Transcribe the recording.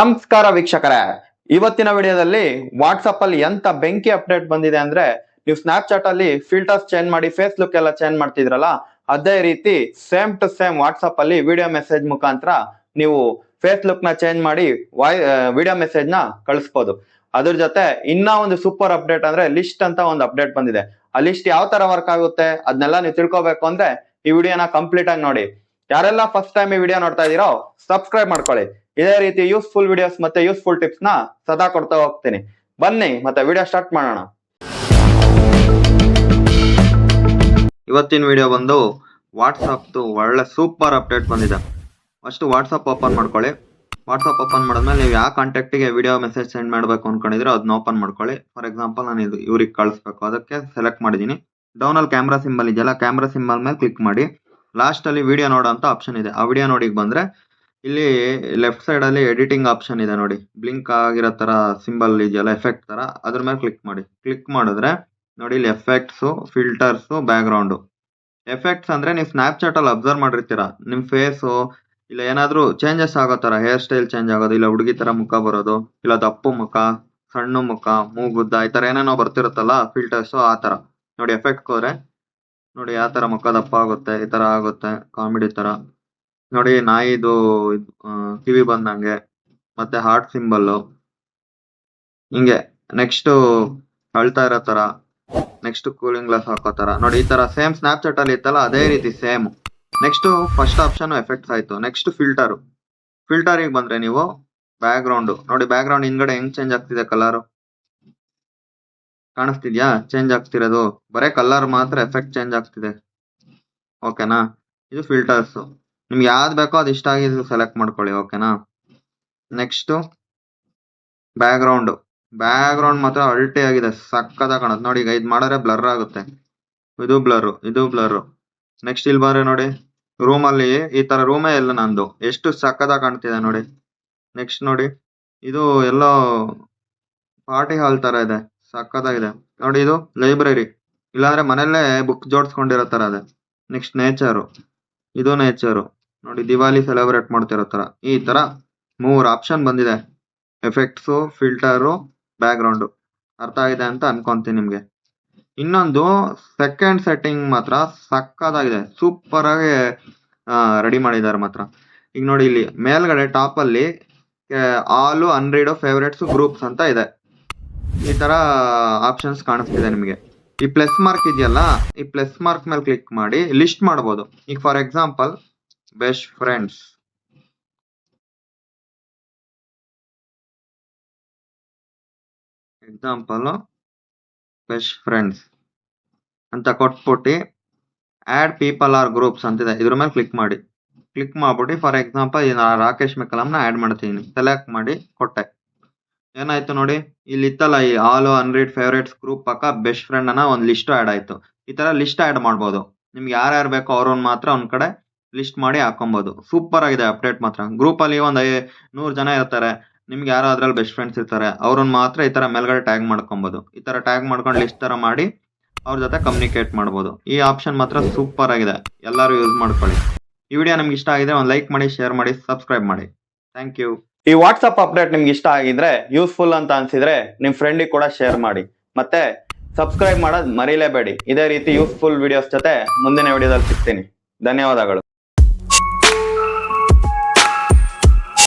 ನಮಸ್ಕಾರ ವೀಕ್ಷಕರೇ. ಇವತ್ತಿನ ವಿಡಿಯೋದಲ್ಲಿ ವಾಟ್ಸಪ್ ಅಲ್ಲಿ ಎಂತ ಬೆಂಕಿ ಅಪ್ಡೇಟ್ ಬಂದಿದೆ ಅಂದ್ರೆ ನೀವು ಸ್ನಾಪ್ಚಾಟ್ ಅಲ್ಲಿ ಫಿಲ್ಟರ್ಸ್ ಚೇಂಜ್ ಮಾಡಿ ಫೇಸ್ ಲುಕ್ ಎಲ್ಲ ಚೇಂಜ್ ಮಾಡ್ತಿದ್ರಲ್ಲ, ಅದೇ ರೀತಿ ಸೇಮ್ ಟು ಸೇಮ್ ವಾಟ್ಸಪ್ ಅಲ್ಲಿ ವಿಡಿಯೋ ಮೆಸೇಜ್ ಮುಖಾಂತರ ನೀವು ಫೇಸ್ ಲುಕ್ನ ಚೇಂಜ್ ಮಾಡಿ ವಿಡಿಯೋ ಮೆಸೇಜ್ನ ಕಳಿಸ್ಬೋದು. ಅದ್ರ ಜೊತೆ ಇನ್ನ ಒಂದು ಸೂಪರ್ ಅಪ್ಡೇಟ್ ಅಂದ್ರೆ ಲಿಸ್ಟ್ ಅಂತ ಒಂದು ಅಪ್ಡೇಟ್ ಬಂದಿದೆ. ಆ ಲಿಸ್ಟ್ ಯಾವ ತರ ವರ್ಕ್ ಆಗುತ್ತೆ, ಅದನ್ನೆಲ್ಲ ನೀವು ತಿಳ್ಕೊಬೇಕು ಅಂದ್ರೆ ಈ ವಿಡಿಯೋನ ಕಂಪ್ಲೀಟ್ ಆಗಿ ನೋಡಿ. ಯಾರೆಲ್ಲ ಫಸ್ಟ್ ಟೈಮ್ ಈ ವಿಡಿಯೋ ನೋಡ್ತಾ ಇದೀರೋ ಸಬ್ಸ್ಕ್ರೈಬ್ ಮಾಡ್ಕೊಳ್ಳಿ. ಇದೇ ರೀತಿ ಯೂಸ್ಫುಲ್ ವಿಡಿಯೋಸ್ ಮತ್ತೆ ಯೂಸ್ಫುಲ್ ಟಿಪ್ಸ್ನ ಸದಾ ಕೊಡ್ತಾ ಹೋಗ್ತೀನಿ. ಬನ್ನಿ, ಮತ್ತೆ ವಿಡಿಯೋ ಸ್ಟಾರ್ಟ್ ಮಾಡೋಣ. ಇವತ್ತಿನ ವಿಡಿಯೋ ಬಂದು ವಾಟ್ಸಪ್ದು ಒಳ್ಳೆ ಸೂಪರ್ ಅಪ್ಡೇಟ್ ಬಂದಿದೆ. ಫಸ್ಟ್ ವಾಟ್ಸಪ್ ಓಪನ್ ಮಾಡ್ಕೊಳ್ಳಿ. ವಾಟ್ಸಪ್ ಓಪನ್ ಮಾಡಿದ್ಮೇಲೆ ನೀವು ಯಾವ ಕಾಂಟ್ಯಾಕ್ಟಿಗೆ ವಿಡಿಯೋ ಮೆಸೇಜ್ ಸೆಂಡ್ ಮಾಡಬೇಕು ಅನ್ಕೊಂಡಿದ್ರೆ ಅದನ್ನ ಓಪನ್ ಮಾಡ್ಕೊಳ್ಳಿ. ಫಾರ್ ಎಕ್ಸಾಂಪಲ್ ನಾನು ಇದು ಇವ್ರಿಗೆ ಕಳಿಸ್ಬೇಕು. ಅದಕ್ಕೆ ಸೆಲೆಕ್ಟ್ ಮಾಡಿದ್ದೀನಿ. ಡೌನ್ ಅಲ್ಲಿ ಕ್ಯಾಮ್ರಾ ಸಿಂಬಲ್ ಇದೆಯಲ್ಲ ಕ್ಯಾಮ್ರಾ ಸಿಂಬಲ್ ಮೇಲೆ ಕ್ಲಿಕ್ ಮಾಡಿ. ಲಾಸ್ಟ್ ಅಲ್ಲಿ ವಿಡಿಯೋ ನೋಡೋ ಅಂತ ಆಪ್ಷನ್ ಇದೆ. ಆ ವಿಡಿಯೋ ನೋಡಿಗೆ ಬಂದ್ರೆ ಇಲ್ಲಿ ಲೆಫ್ಟ್ ಸೈಡ್ ಅಲ್ಲಿ ಎಡಿಟಿಂಗ್ ಆಪ್ಷನ್ ಇದೆ ನೋಡಿ. ಬ್ಲಿಂಕ್ ಆಗಿರೋ ತರ ಸಿಂಬಲ್ ಇದೆಯಲ್ಲ ಎಫೆಕ್ಟ್ ತರ, ಅದ್ರ ಮೇಲೆ ಕ್ಲಿಕ್ ಮಾಡಿ. ಕ್ಲಿಕ್ ಮಾಡಿದ್ರೆ ನೋಡಿ ಇಲ್ಲಿ effects filters background effects ಅಂದ್ರೆ ನೀವು ಸ್ನಾಪ್ಚಾಟ್ ಅಲ್ಲಿ ಅಬ್ಸರ್ವ್ ಮಾಡಿರ್ತೀರಾ. ನಿಮ್ ಫೇಸು ಇಲ್ಲ ಏನಾದ್ರು ಚೇಂಜಸ್ ಆಗೋ ತರ ಹೇರ್ ಸ್ಟೈಲ್ ಚೇಂಜ್ ಆಗೋದು, ಇಲ್ಲ ಹುಡುಗಿ ತರ ಮುಖ ಬರೋದು, ಇಲ್ಲ ದಪ್ಪು ಮುಖ, ಸಣ್ಣ ಮುಖ, ಮೂಗುದ್ದ, ಈ ತರ ಏನೇನೋ ಬರ್ತಿರುತ್ತಲ್ಲ ಫಿಲ್ಟರ್ಸ್ ಆ ತರ. ನೋಡಿ ಎಫೆಕ್ಟ್ ಹೋದ್ರೆ ನೋಡಿ, ಯಾವ ತರ ಮುಖ ದಪ್ಪ ಆಗುತ್ತೆ, ಈ ತರ ಆಗುತ್ತೆ ಕಾಮಿಡಿ ತರ. ನೋಡಿ, ನಾಯಿದು ಕಿವಿ ಬಂದಂಗೆ, ಮತ್ತೆ ಹಾರ್ಟ್ ಸಿಂಬಲ್ ಹಿಂಗೆ ನೆಕ್ಸ್ಟ್ ಅಳ್ತಾ ಇರೋ ತರ ನೆಕ್ಸ್ಟ್ ಕೂಲಿಂಗ್ ಗ್ಲಾಸ್ ಹಾಕೋ ತರ. ನೋಡಿ, ಈ ತರ ಸೇಮ್ ಸ್ನಾಪ್ಚಾಟ್ ಅಲ್ಲಿ ಇತ್ತಲ್ಲ, ಅದೇ ರೀತಿ same next first option effects ಆಯ್ತು. ನೆಕ್ಸ್ಟ್ ಫಿಲ್ಟರ್ ಫಿಲ್ಟರಿಗೆ ಬಂದ್ರೆ ನೀವು ಬ್ಯಾಕ್ ಗ್ರೌಂಡ್ ನೋಡಿ ಬ್ಯಾಕ್ ಗ್ರೌಂಡ್ ಹಿಂದ್ಗಡೆ ಹೆಂಗ್ ಚೇಂಜ್ ಆಗ್ತಿದೆ ಕಲರ್ ಕಾಣಿಸ್ತಿದ್ಯಾ? ಚೇಂಜ್ ಆಗ್ತಿರೋದು. ಬರೇ ಕಲರ್ ಮಾತ್ರ ಎಫೆಕ್ಟ್ ಚೇಂಜ್ ಆಗ್ತಿದೆ. ಓಕೆನಾ ಇದು ಫಿಲ್ಟರ್ಸ್ ನಿಮ್ಗೆ ಯಾವ್ದು ಬೇಕೋ ಅದು ಇಷ್ಟ ಆಗಿದ್ದು ಸೆಲೆಕ್ಟ್ ಮಾಡ್ಕೊಳ್ಳಿ ಓಕೆನಾ next background background ಮಾತ್ರ ಅಲ್ಟಿ ಆಗಿದೆ ಸಕ್ಕದ ಕಾಣುತ್ತೆ. ನೋಡಿ, ಈಗ ಇದು ಮಾಡಿದ್ರೆ ಬ್ಲರ್ ಆಗುತ್ತೆ. ಇದು ಬ್ಲರ್ ಇದು ಬ್ಲರ್ ನೆಕ್ಸ್ಟ್ ಇಲ್ಲಿ ಬಂದ್ರೆ ನೋಡಿ. ರೂಮ್ ಅಲ್ಲಿ ಈ ತರ ರೂಮೇ ಇಲ್ಲ ನಂದು. ಎಷ್ಟು ಸಕ್ಕದ ಕಾಣ್ತಿದೆ ನೋಡಿ. ನೆಕ್ಸ್ಟ್ ನೋಡಿ. ಇದು ಎಲ್ಲೋ ಪಾರ್ಟಿ ಹಾಲ್ ತರ ಇದೆ. ಸಕ್ಕದಾಗಿದೆ ನೋಡಿ ಇದು ಲೈಬ್ರರಿ. ಇಲ್ಲಾಂದ್ರೆ ಮನೆಯಲ್ಲೇ ಬುಕ್ ಜೋಡಿಸ್ಕೊಂಡಿರೋ ತರ ಇದೆ. Next nature. ಇದು ನೇಚರು. ನೋಡಿ ದಿವಾಲಿ ಸೆಲೆಬ್ರೇಟ್ ಮಾಡ್ತಿರೋ ತರ ಈ ತರ ಮೂರು ಆಪ್ಷನ್ ಬಂದಿದೆ. ಎಫೆಕ್ಟ್ಸು, ಫಿಲ್ಟರು ಬ್ಯಾಕ್ ಅರ್ಥ ಆಗಿದೆ ಅಂತ ಅನ್ಕೊಂತೀನಿ ನಿಮಗೆ. ಇನ್ನೊಂದು ಸೆಕೆಂಡ್ ಸೆಟ್ಟಿಂಗ್ ಮಾತ್ರ ಸಕ್ಕದಾಗಿದೆ ಸೂಪರ್ ಆಗಿ ರೆಡಿ ಮಾಡಿದ್ದಾರೆ ಮಾತ್ರ. ಈಗ ನೋಡಿ ಇಲ್ಲಿ ಮೇಲ್ಗಡೆ ಟಾಪ್ ಅಲ್ಲಿ ಆಲ್ ಅನ್ರೀಡ್, ಫೇವ್ರೇಟ್ಸ್, ಗ್ರೂಪ್ಸ್ ಅಂತ ಇದೆ. ಈ ತರ ಆಪ್ಷನ್ಸ್ ಕಾಣಿಸ್ತಿದೆ ನಿಮಗೆ. ಈ ಪ್ಲಸ್ ಮಾರ್ಕ್ ಇದೆಯಲ್ಲ, ಈ ಪ್ಲಸ್ ಮಾರ್ಕ್ ಮೇಲೆ ಕ್ಲಿಕ್ ಮಾಡಿ ಲಿಸ್ಟ್ ಮಾಡಬಹುದು ಈಗ for example best friends example best friends ಅಂತ ಕೊಟ್ಬಿಟ್ಟು ಆಡ್ ಪೀಪಲ್ ಆರ್ ಗ್ರೂಪ್ಸ್ ಅಂತಿದೆ. ಇದ್ರ ಮೇಲೆ ಕ್ಲಿಕ್ ಮಾಡಿ. ಕ್ಲಿಕ್ ಮಾಡ್ಬಿಟ್ಟು ಫಾರ್ ಎಕ್ಸಾಂಪಲ್ ರಾಕೇಶ್ ಮೆಕಲಮ್ನ ಆಡ್ ಮಾಡ್ತೀನಿ. ಸೆಲೆಕ್ಟ್ ಮಾಡಿ, ಕೊಟ್ಟೆ. ಏನಾಯ್ತು ನೋಡಿ? ಇಲ್ಲಿ ಇತ್ತಲ್ಲ ಈ ಆಲ್ ಅನ್ರೀಡ್ ಫೇವ್ರೇಟ್ಸ್ ಗ್ರೂಪ್ ಪಕ್ಕ ಬೆಸ್ಟ್ ಫ್ರೆಂಡ್ ಅನ್ನ ಒಂದು ಲಿಸ್ಟ್ ಆ್ಯಡ್ ಆಯಿತು. ಈ ಥರ ಲಿಸ್ಟ್ ಆ್ಯಡ್ ಮಾಡ್ಬೋದು. ನಿಮ್ಗೆ ಯಾರ್ಯಾರು ಬೇಕೋ ಅವ್ರನ್ನ ಮಾತ್ರ ಒಂದು ಕಡೆ ಲಿಸ್ಟ್ ಮಾಡಿ ಹಾಕೊಬೋದು. ಸೂಪರ್ ಆಗಿದೆ ಅಪ್ಡೇಟ್ ಮಾತ್ರ. ಗ್ರೂಪಲ್ಲಿ ಒಂದ್ ಐ- ನೂರು ಜನ ಇರ್ತಾರೆ. ನಿಮ್ಗೆ ಯಾರೋ ಅದ್ರಲ್ಲಿ ಬೆಸ್ಟ್ ಫ್ರೆಂಡ್ಸ್ ಇರ್ತಾರೆ. ಅವ್ರನ್ನ ಮಾತ್ರ ಈ ಥರ ಮೇಲ್ಗಡೆ ಟ್ಯಾಗ್ ಮಾಡ್ಕೊಬೋದು. ಈ ಥರ ಟ್ಯಾಗ್ ಮಾಡ್ಕೊಂಡು ಲಿಸ್ಟ್ ಥರ ಮಾಡಿ ಅವ್ರ ಜೊತೆ ಕಮ್ಯುನಿಕೇಟ್ ಮಾಡ್ಬೋದು. ಈ ಆಪ್ಷನ್ ಮಾತ್ರ ಸೂಪರ್ ಆಗಿದೆ. ಎಲ್ಲರೂ ಯೂಸ್ ಮಾಡ್ಕೊಳ್ಳಿ. ಈ ವಿಡಿಯೋ ನಮ್ಗೆ ಇಷ್ಟ ಆಗಿದೆ ಒಂದು ಲೈಕ್ ಮಾಡಿ ಶೇರ್ ಮಾಡಿ ಸಬ್ಸ್ಕ್ರೈಬ್ ಮಾಡಿ. ಥ್ಯಾಂಕ್ ಯು ಈ ವಾಟ್ಸಪ್ ಅಪ್ಡೇಟ್ ನಿಮ್ಗೆ ಇಷ್ಟ ಆಗಿದ್ರೆ ಯೂಸ್ಫುಲ್ ಅಂತ ಅನ್ಸಿದ್ರೆ ನಿಮ್ ಫ್ರೆಂಡಿಗೆ ಕೂಡ ಶೇರ್ ಮಾಡಿ. ಮತ್ತೆ ಸಬ್ಸ್ಕ್ರೈಬ್ ಮಾಡೋದು ಮರಿಲೇಬೇಡಿ. ಇದೇ ರೀತಿ ಯೂಸ್ಫುಲ್ ವಿಡಿಯೋಸ್ ಜೊತೆ ಮುಂದಿನ ವಿಡಿಯೋದಲ್ಲಿ ಸಿಗ್ತೀನಿ. ಧನ್ಯವಾದಗಳು.